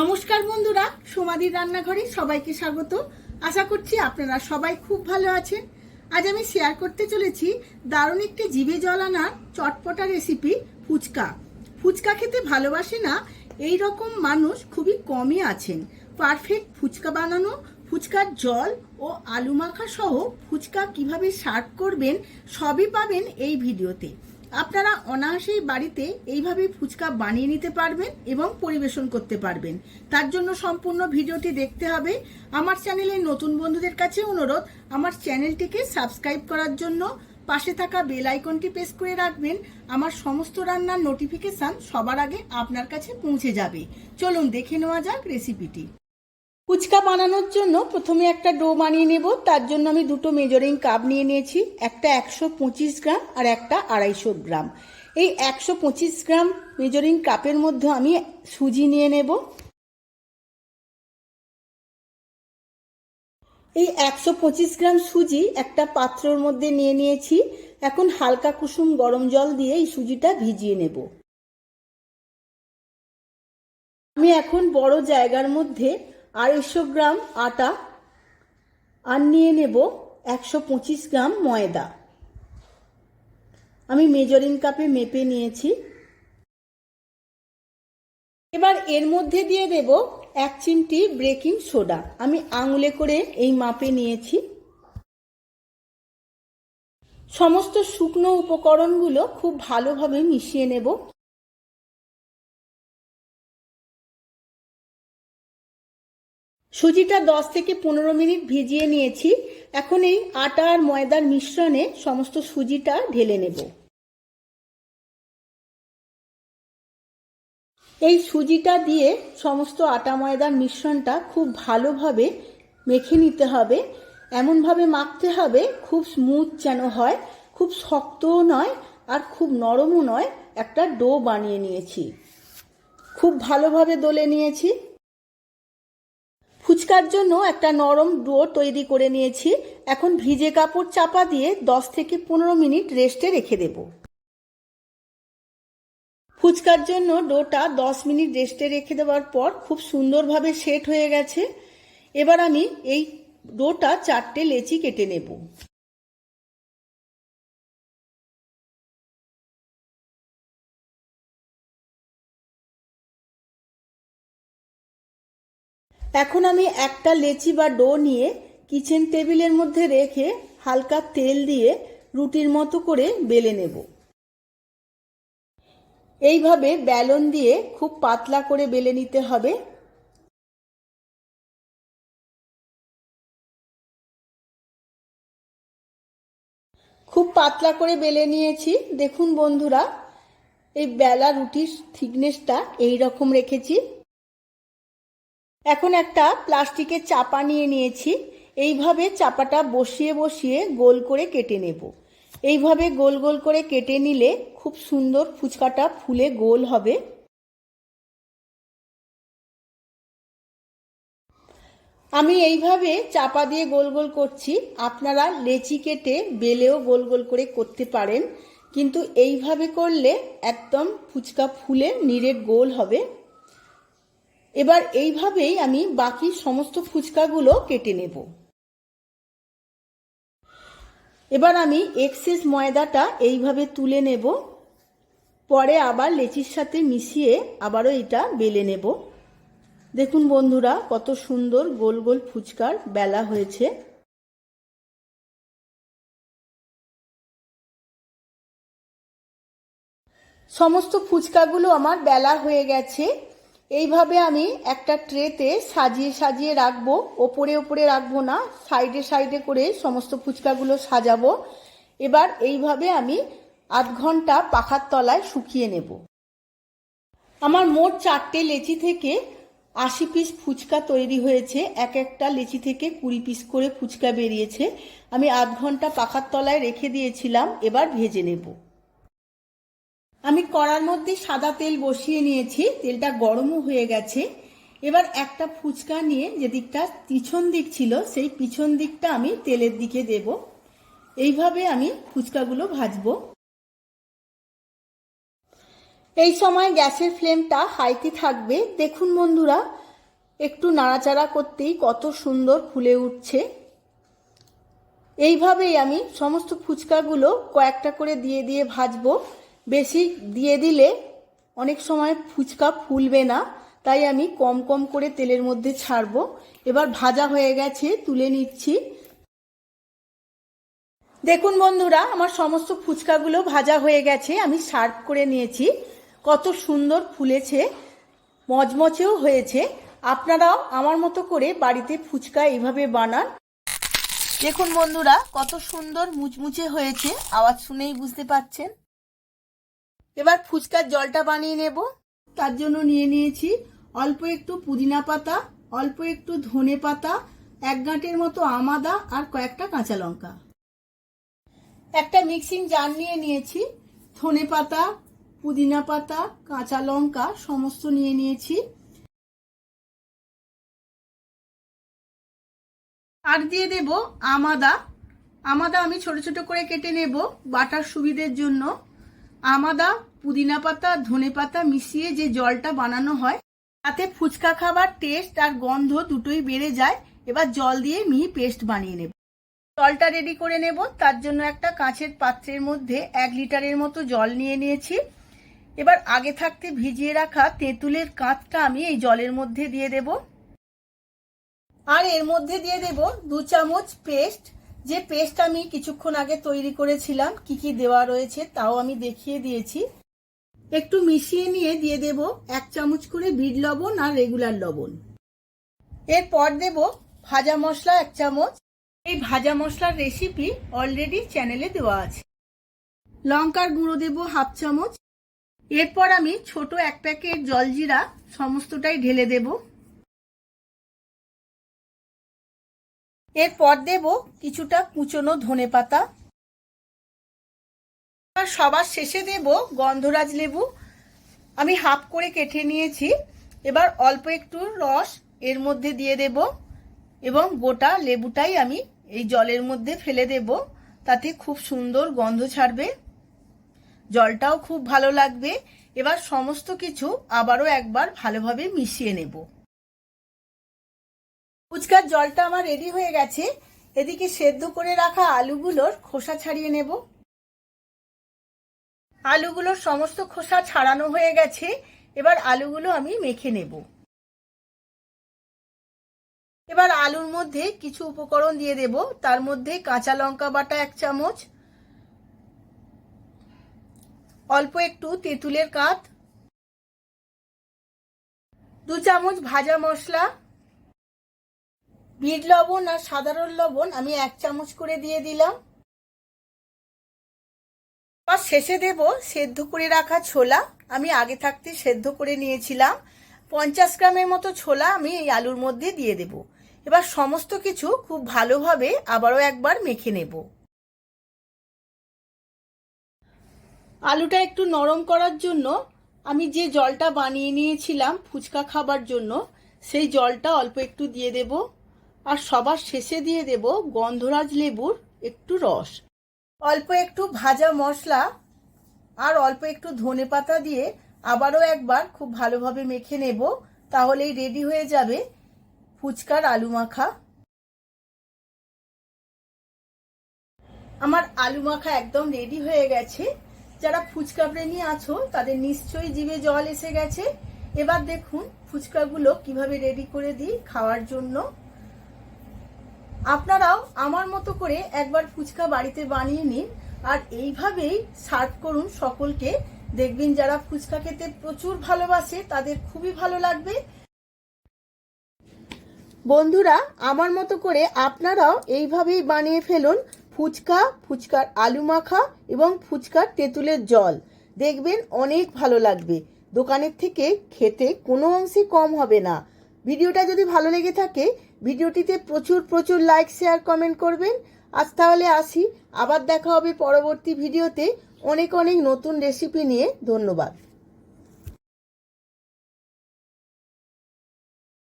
নমস্কার বন্ধুরা, সোমাদির রান্নাঘরে সবাইকে স্বাগত। আশা করছি আপনারা সবাই খুব ভালো আছেন। আজ আমি শেয়ার করতে চলেছি দারুণ একটি জিভে জল আনার চটপটা রেসিপি ফুচকা। ফুচকা খেতে ভালোবাসে না, এই রকম মানুষ খুবই কমই আছেন। পারফেক্ট ফুচকা বানানো, ফুচকার জল ও আলু মাখা সহ ফুচকা কীভাবে সার্ভ করবেন সবই পাবেন এই ভিডিওতে। আপনারা অনায়াসেই বাড়িতে এইভাবে ফুচকা বানিয়ে নিতে পারবেন এবং পরিবেশন করতে পারবেন। তার জন্য সম্পূর্ণ ভিডিওটি দেখতে হবে। আমার চ্যানেলের নতুন বন্ধুদের কাছে অনুরোধ, আমার চ্যানেলটিকে সাবস্ক্রাইব করার জন্য পাশে থাকা বেল আইকনটি প্রেস করে রাখবেন। আমার সমস্ত রান্নার নোটিফিকেশন সবার আগে আপনার কাছে পৌঁছে যাবে। চলুন দেখে নেওয়া যাক রেসিপিটি। ফুচকা বানানোর জন্য প্রথমে একটা ডো বানিয়ে নেব। তার জন্য আমি দুটো মেজারিং কাপ নিয়ে নিয়েছি। একটা একশো পঁচিশ গ্রাম আর একটা আড়াইশো গ্রাম। এই একশো পঁচিশ গ্রাম মেজারিং কাপের মধ্যে আমি সুজি নিয়ে নেব। এই একশো পঁচিশ গ্রাম সুজি একটা পাত্রর মধ্যে নিয়ে নিয়েছি। এখন হালকা কুসুম গরম জল দিয়ে এই সুজিটা ভিজিয়ে নেব। আমি এখন বড় জায়গার মধ্যে আড়াইশো গ্রাম আটা আর নিয়ে নেব একশো পঁচিশ গ্রাম ময়দা। আমি মেজারিং কাপে মেপে নিয়েছি। এবার এর মধ্যে দিয়ে দেব এক চিমটি ব্রেকিং সোডা। আমি আঙুলে করে এই মাপে নিয়েছি। সমস্ত শুকনো উপকরণগুলো খুব ভালোভাবে মিশিয়ে নেব। সুজিটা দশ থেকে পনেরো মিনিট ভিজিয়ে নিয়েছি। এখন এই আটা আর ময়দার মিশ্রণে সমস্ত সুজিটা ঢেলে নেব। এই সুজিটা দিয়ে সমস্ত আটা ময়দার মিশ্রণটা খুব ভালোভাবে মেখে নিতে হবে। এমনভাবে মাখতে হবে, খুব স্মুথ যেন হয়, খুব শক্তও নয় আর খুব নরমও নয়। একটা ডো বানিয়ে নিয়েছি। খুব ভালোভাবে দলে নিয়েছি। ফুচকার জন্য একটা নরম ডো তৈরি করে নিয়েছি। এখন ভিজে কাপড় চাপা দিয়ে দশ থেকে পনেরো মিনিট রেস্টে রেখে দেব। ফুচকার জন্য ডোটা দশ মিনিট রেস্টে রেখে দেওয়ার পর খুব সুন্দরভাবে সেট হয়ে গেছে। এবার আমি এই ডোটা চারটে লেচি কেটে নেব। এখন আমি একটা লেচি বা ডো নিয়ে কিচেন টেবিলের মধ্যে রেখে হালকা তেল দিয়ে রুটির মতো করে বেলে নেব। এইভাবে ব্যালন দিয়ে খুব পাতলা করে বেলে নিতে হবে। খুব পাতলা করে বেলে নিয়েছি। দেখুন বন্ধুরা, এই বেলা রুটির থিকনেসটা এই রকম রেখেছি। এখন একটা প্লাস্টিকের চাপা নিয়ে নিয়েছি। এইভাবে চাপাটা বসিয়ে বসিয়ে গোল করে কেটে নেব। এইভাবে গোল গোল করে কেটে নিলে খুব সুন্দর ফুচকাটা ফুলে গোল হবে। আমি এইভাবে চাপা দিয়ে গোল গোল করছি। আপনারা লেচি কেটে বেলেও গোল গোল করে করতে পারেন। কিন্তু এইভাবে করলে একদম ফুচকা ফুলে নিরেট গোল হবে। এবার এইভাবেই আমি বাকি সমস্ত ফুচকাগুলো কেটে নেব। এবার আমি এক্সেস ময়দাটা এইভাবে তুলে নেব। পরে আবার লেচির সাথে মিশিয়ে আবারও এটা বেলে নেব। দেখুন বন্ধুরা, কত সুন্দর গোল গোল ফুচকার বেলা হয়েছে। সমস্ত ফুচকাগুলো আমার বেলা হয়ে গেছে। এইভাবে আমি একটা ট্রেতে সাজিয়ে সাজিয়ে রাখব। ওপরে ওপরে রাখব না, সাইডে সাইডে করে সমস্ত ফুচকাগুলো সাজাবো। এবার এইভাবে আমি আধ ঘণ্টা পাখার তলায় শুকিয়ে নেব। আমার মোট চারটে লেচি থেকে আশি পিস ফুচকা তৈরি হয়েছে। এক একটা লেচি থেকে কুড়ি পিস করে ফুচকা বেরিয়েছে। আমি আধ ঘণ্টা পাখার তলায় রেখে দিয়েছিলাম, এবার ভেজে নেব। আমি কড়ার মধ্যে সাদা তেল বসিয়ে নিয়েছি, তেলটা গরমও হয়ে গেছে। এবার একটা ফুচকা নিয়ে যে দিকটা পিছন দিক ছিল, সেই পিছন দিকটা আমি তেলের দিকে দেব। এইভাবে আমি ফুচকাগুলো ভাজবো। এই সময় গ্যাসের ফ্লেমটা হাইতে থাকবে। দেখুন বন্ধুরা, একটু নাড়াচাড়া করতেই কত সুন্দর ফুলে উঠছে। এইভাবেই আমি সমস্ত ফুচকাগুলো কয়েকটা করে দিয়ে দিয়ে ভাজবো। বেশি দিয়ে দিলে অনেক সময় ফুচকা ফুলবে না, তাই আমি কম কম করে তেলের মধ্যে ছাড়বো। এবার ভাজা হয়ে গেছে, তুলে নিচ্ছি। দেখুন বন্ধুরা, আমার সমস্ত ফুচকাগুলো ভাজা হয়ে গেছে, আমি সার্ভ করে নিয়েছি। কত সুন্দর ফুলেছে মচমচেও হয়েছে। আপনারাও আমার মতো করে বাড়িতে ফুচকা এইভাবে বানান। দেখুন বন্ধুরা, কত সুন্দর মুচমুচে হয়েছে, আওয়াজ শুনেই বুঝতে পাচ্ছেন এবার ফুচকার জলটা বানিয়ে নেব। তার জন্য নিয়ে নিয়েছি অল্প একটু পুদিনা পাতা অল্প একটু ধনে পাতা এক গাঁটের মতো আমাদা আর কয়েকটা কাঁচা লঙ্কা। একটা মিক্সিং জার নিয়ে নিয়েছি। ধনে পাতা পুদিনা পাতা কাঁচা লঙ্কা সমস্ত নিয়ে নিয়েছি। আর দিয়ে দেব আমাদা আমাদা আমি ছোট ছোট করে কেটে নেব বাটার সুবিধের জন্য। আমাদা, পুদিনা পাতা, ধনে পাতা মিশিয়ে যে জলটা বানানো হয়, তাতে ফুচকা খাবার টেস্ট আর গন্ধ দুটোই বেড়ে যায়, এবার জল দিয়ে মিহি পেস্ট বানিয়ে নেব। জলটা রেডি করে নেব, তার জন্য একটা কাঁচের পাত্রের মধ্যে এক লিটারের মতো জল নিয়ে নিয়েছি। এবার আগে থাকতে ভিজিয়ে রাখা তেঁতুলের কাঁচটা আমি এই জলের মধ্যে দিয়ে দেব। আর এর মধ্যে দিয়ে দেব দু চামচ পেস্ট যে পেস্ট আমি কিছুক্ষণ আগে তৈরি করেছিলাম, কি কি দেওয়া রয়েছে তাও আমি দেখিয়ে দিয়েছি। একটু মিশিয়ে নিয়ে দিয়ে দেব এক চামচ করে বিট লবণ আর রেগুলার লবণ। এরপর দেব ভাজা মশলা এক চামচ। এই ভাজা মশলার রেসিপি অলরেডি চ্যানেলে দেওয়া আছে। লঙ্কার গুঁড়ো দেব হাফ চামচ। এরপর আমি ছোট এক প্যাকেট জলজিরা, সমস্তটাই ঢেলে দেব। এরপর দেব কিছুটা কুচনো ধনে পাতা সবার শেষে দেব গন্ধরাজ লেবু। আমি হাফ করে কেটে নিয়েছি। এবার অল্প একটু রস এর মধ্যে দিয়ে দেব এবং গোটা লেবুটাই আমি এই জলের মধ্যে ফেলে দেব। তাতে খুব সুন্দর গন্ধ ছাড়বে। জলটাও খুব ভালো লাগবে। এবার সমস্ত কিছু আবারও একবার ভালোভাবে মিশিয়ে নেব। ফুচকার জলটা আমার রেডি হয়ে গেছে। এদিকে সেদ্ধ করে রাখা আলুগুলোর খোসা ছাড়িয়ে নেব। আলুগুলোর সমস্ত খোসা ছাড়ানো হয়ে গেছে। এবার আলুগুলো আমি মেখে নেব। এবার আলুর মধ্যে কিছু উপকরণ দিয়ে দেব। তার মধ্যে কাঁচা লঙ্কা বাটা এক চামচ, অল্প একটু তেঁতুলের কাত, দু চামচ ভাজা মশলা বিট লবণ আর সাধারণ লবণ আমি এক চামচ করে দিয়ে দিলাম। আর শেষে দেব সেদ্ধ করে রাখা ছোলা। আমি আগে থাকতে সেদ্ধ করে নিয়েছিলাম। পঞ্চাশ গ্রামের মতো ছোলা আমি এই আলুর মধ্যে দিয়ে দেব। এবার সমস্ত কিছু খুব ভালোভাবে আবারও একবার মেখে নেব। আলুটা একটু নরম করার জন্য আমি যে জলটা বানিয়ে নিয়েছিলাম ফুচকা খাবার জন্য, সেই জলটা অল্প একটু দিয়ে দেব। আর সবার শেষে দিয়ে দেব গন্ধরাজ লেবুর একটু রস। অল্প একটু ভাজা মশলা আর অল্প একটু ধনে পাতা দিয়ে আবারও একবার খুব ভালোভাবে মেখে নেব, তাহলেই রেডি হয়ে যাবে ফুচকার আলু মাখা। আমার আলু মাখা একদম রেডি হয়ে গেছে। যারা ফুচকা প্রেমী আছো, তাদের নিশ্চয়ই জিভে জল এসে গেছে। এবার দেখুন ফুচকাগুলো কীভাবে রেডি করে দিই খাওয়ার জন্য। আপনারাও আমার মতো করে একবার ফুচকা বাড়িতে বানিয়ে নিন আর এইভাবেই সার্ভ করুন সকলকে। দেখবেন যারা ফুচকা খেতে প্রচুর ভালোবাসে, তাদের খুবই ভালো লাগবে। বন্ধুরা, আমার মতো করে আপনারাও এইভাবেই বানিয়ে ফেলুন ফুচকা, ফুচকার আলু মাখা এবং ফুচকার তেঁতুলের জল। দেখবেন অনেক ভালো লাগবে। দোকানের থেকে খেতে কোনো অংশে কম হবে না। ভিডিওটা যদি ভালো লেগে থাকে, ভিডিওটিতে প্রচুর প্রচুর লাইক শেয়ার কমেন্ট করবেন। আজ তাহলে আসি। আবার দেখা হবে পরবর্তী ভিডিওতে। অনেক অনেক নতুন রেসিপি নিয়ে। ধন্যবাদ।